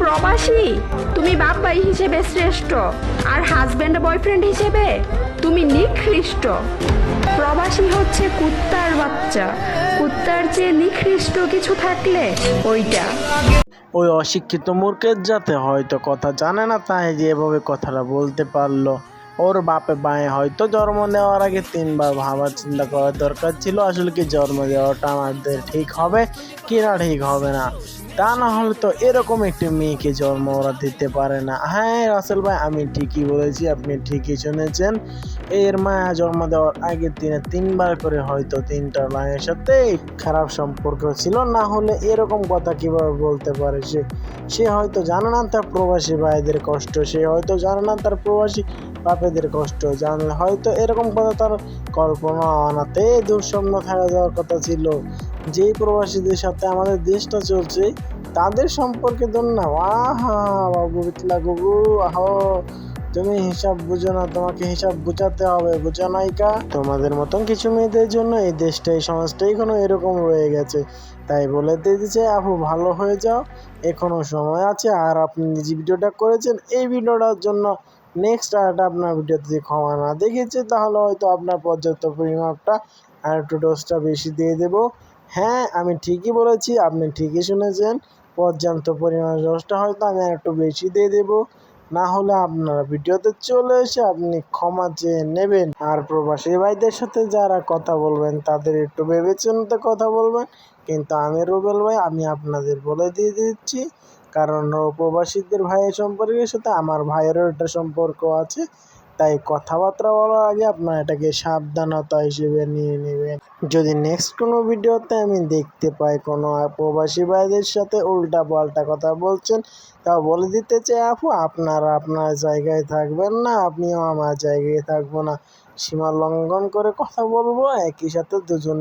প্রবাসী? তুমি বাপ ভাই হিসেবে শ্রেষ্ঠ আর হাজব্যান্ড বয়ফ্রেন্ড হিসেবে তুমি নিকৃষ্ট। প্রবাসী হচ্ছে কুত্তার বাচ্চা। কুত্তার চেয়ে নিকৃষ্ট কিছু থাকলে ওইটা। ওই অশিক্ষিত মূর্খের যাতে হয়তো কথা জানে না, তাই যে এভাবে কথাটা বলতে পারল। ওর বাপে বায়ে হয়তো জন্ম নেওয়ার আগে তিনবার ভাবার চিন্তা করার দরকার ছিল। আসলে কি জন্ম দেওয়াটা আমাদের ঠিক হবে, কি না ঠিক হবে না। তা না হলে তো এরকম একটি মেয়েকে জন্ম ওরা দিতে পারে না। হ্যাঁ রাসেল ভাই, আমি ঠিকই বলেছি, আপনি ঠিকই শুনেছেন। এর মায়া জন্ম দেওয়ার আগের দিনে তিনবার করে হয়তো তিনটা মায়ের সাথে খারাপ সম্পর্ক ছিল। না হলে এরকম কথা কীভাবে বলতে পারে সে? সে হয়তো জানে না তার প্রবাসী ভাইদের কষ্ট, সে হয়তো জানে না তার প্রবাসী বাপেদের কষ্ট, জানলে হয়তো এরকম কথা তার কল্পনা আনাতে দুঃস্বপ্ন থাকা যাওয়ার কথা ছিল। যেই প্রবাসীদের সাথে আমাদের দেশটা চলছে, তাদের সম্পর্কে ধর না বাবু বিতলা গুবু আহ, তুমি হিসাব বুঝো না, তোমাকে হিসাব বুঝাতে হবে, বুঝো নাইকা তোমাদের মতন কিছু মেয়েদের জন্য এই দেশটা, এই সমাজটা এখনও এরকম রয়ে গেছে। তাই বলে দিয়েছে আপু, ভালো হয়ে যাও, এখনও সময় আছে, আর আপনি যে ভিডিওটা করেছেন, এই ভিডিওটার জন্য নেক্সট আর আপনার ভিডিওতে যদি ক্ষমা না দেখেছে, তাহলে হয়তো আপনার পর্যাপ্ত পরিমাপটা আর একটু ডোজটা বেশি দিয়ে দেবো। হ্যাঁ আমি ঠিকই বলেছি, আপনি ঠিকই শুনেছেন। পর্যাপ্ত পরিমাণ ডোজটা হয়তো আমি একটু বেশি দিয়ে দেবো। না হলে আপনারা ভিডিওতে চলে এসে আপনি ক্ষমা চেয়ে নেবেন। আর প্রবাসী ভাইদের সাথে যারা কথা বলবেন, তাদের একটু ভেবেচিন্তে কথা বলবেন। কিন্তু আমি রুবেল ভাই, আমি আপনাদের বলে দিয়ে দিচ্ছি, কারণ প্রবাসীদের ভাইয়ের সম্পর্কের সাথে আমার ভাইয়েরও একটা সম্পর্ক আছে। তাই কথাবার্তা বলার আগে আপনার এটাকে সাবধানতা হিসেবে নিয়ে নেবেন। যদি নেক্সট কোনো ভিডিওতে আমি দেখতে পাই কোনো প্রবাসী ভাইদের সাথে উল্টা পাল্টা কথা বলছেন তা বলে দিতে চাই, আপু, আপনারা আপনার জায়গায় থাকবেন না, আপনিও আমার জায়গায় থাকব না। সীমা লঙ্ঘন করে কথা বলব, একই সাথে দুজনে